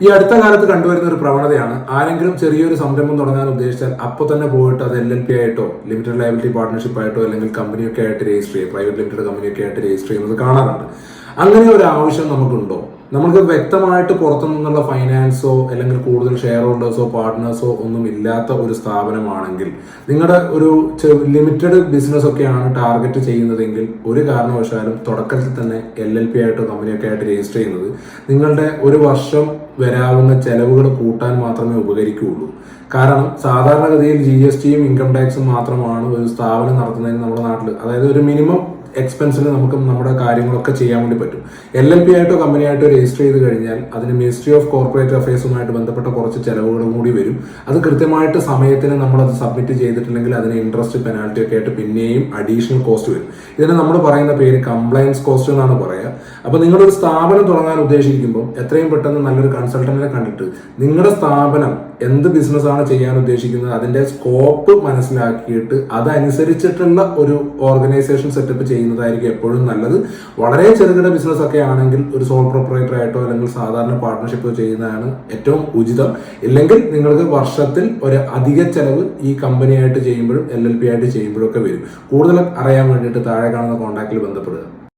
ഈ അടുത്ത കാലത്ത് കണ്ടുവരുന്ന ഒരു പ്രവണതയാണ് ആരെങ്കിലും ചെറിയൊരു സംരംഭം തുടങ്ങാൻ ഉദ്ദേശിച്ചാൽ അപ്പോൾ തന്നെ പോയിട്ട് അത് എൽ എൽ പി ആയിട്ടോ ലിമിറ്റഡ് ലയബിലിറ്റി പാർട്ട്ണർഷിപ്പ് ആയിട്ടോ അല്ലെങ്കിൽ കമ്പനിയൊക്കെ ആയിട്ട് രജിസ്റ്റർ ചെയ്യും പ്രൈവറ്റ് ലിമിറ്റഡ് കമ്പനിയൊക്കെ ആയിട്ട് രജിസ്റ്റർ ചെയ്യുന്നത് കാണാറുണ്ട്. അങ്ങനെ ഒരു ആവശ്യം നമുക്കുണ്ടോ? നമുക്ക് വ്യക്തമായിട്ട് പുറത്തു നിന്നുള്ള ഫൈനാൻസോ അല്ലെങ്കിൽ കൂടുതൽ ഷെയർ ഹോൾഡേഴ്സോ പാർട്ട്നേഴ്സോ ഒന്നും ഇല്ലാത്ത ഒരു സ്ഥാപനമാണെങ്കിൽ നിങ്ങളുടെ ഒരു ലിമിറ്റഡ് ബിസിനസ് ഒക്കെയാണ് ടാർഗറ്റ് ചെയ്യുന്നതെങ്കിൽ ഒരു കാരണവശാലും തുടക്കത്തിൽ തന്നെ എൽ എൽ പി ആയിട്ടോ കമ്പനിയൊക്കെ ആയിട്ട് രജിസ്റ്റർ ചെയ്യുന്നത് നിങ്ങളുടെ ഒരു വർഷം വരാവുന്ന ചെലവുകൾ കൂട്ടാൻ മാത്രമേ ഉപകരിക്കുകയുള്ളൂ കാരണം സാധാരണഗതിയിൽ ജി എസ് ടിയും ഇൻകം ടാക്സും മാത്രമാണ് ഒരു സ്ഥാപനം നടത്തുന്നതിന് നമ്മുടെ നാട്ടിൽ അതായത് ഒരു മിനിമം എക്സ്പെൻസിൽ നമുക്ക് നമ്മുടെ കാര്യങ്ങളൊക്കെ ചെയ്യാൻ വേണ്ടി പറ്റും. എൽ എൽ പി ആയിട്ടോ കമ്പനി ആയിട്ടോ രജിസ്റ്റർ ചെയ്ത് കഴിഞ്ഞാൽ അതിന് മിനിസ്ട്രി ഓഫ് കോർപ്പറേറ്റ് അഫയേഴ്സുമായിട്ട് ബന്ധപ്പെട്ട കുറച്ച് ചിലവുകളും കൂടി വരും. അത് കൃത്യമായിട്ട് സമയത്തിന് നമ്മൾ അത് സബ്മിറ്റ് ചെയ്തിട്ടില്ലെങ്കിൽ അതിന് ഇൻട്രസ്റ്റ് പെനാൽറ്റി ഒക്കെ ആയിട്ട് പിന്നെയും അഡീഷണൽ കോസ്റ്റ് വരും. ഇതിന് നമ്മൾ പറയുന്ന പേര് കംപ്ലയൻസ് കോസ്റ്റ് എന്നാണ് പറയുക അപ്പോൾ നിങ്ങളൊരു സ്ഥാപനം തുടങ്ങാൻ ഉദ്ദേശിക്കുമ്പോൾ എത്രയും പെട്ടെന്ന് നല്ലൊരു കൺസൾട്ടന്റിനെ കണ്ടിട്ട് നിങ്ങളുടെ സ്ഥാപനം എന്ത് ബിസിനസ്സാണ് ചെയ്യാൻ ഉദ്ദേശിക്കുന്നത് അതിന്റെ സ്കോപ്പ് മനസ്സിലാക്കിയിട്ട് അതനുസരിച്ചിട്ടുള്ള ഒരു ഓർഗനൈസേഷൻ സെറ്റപ്പ് ചെയ്യുന്നതായിരിക്കും എപ്പോഴും നല്ലത്. വളരെ ചെറുകിട ബിസിനസ് ഒക്കെ ആണെങ്കിൽ ഒരു സോൾ പ്രൊപ്പറേറ്റർ ആയിട്ടോ അല്ലെങ്കിൽ സാധാരണ പാർട്ട്ണർഷിപ്പോ ചെയ്യുന്നതാണ് ഏറ്റവും ഉചിതം. ഇല്ലെങ്കിൽ നിങ്ങൾക്ക് വർഷത്തിൽ ഒരു അധിക ചെലവ് ഈ കമ്പനിയായിട്ട് ചെയ്യുമ്പോഴും എൽ എൽ പി ആയിട്ട് ചെയ്യുമ്പോഴും ഒക്കെ വരും. കൂടുതൽ അറിയാൻ വേണ്ടിയിട്ട് താഴെ കാണുന്ന കോൺടാക്റ്റിൽ ബന്ധപ്പെടുക.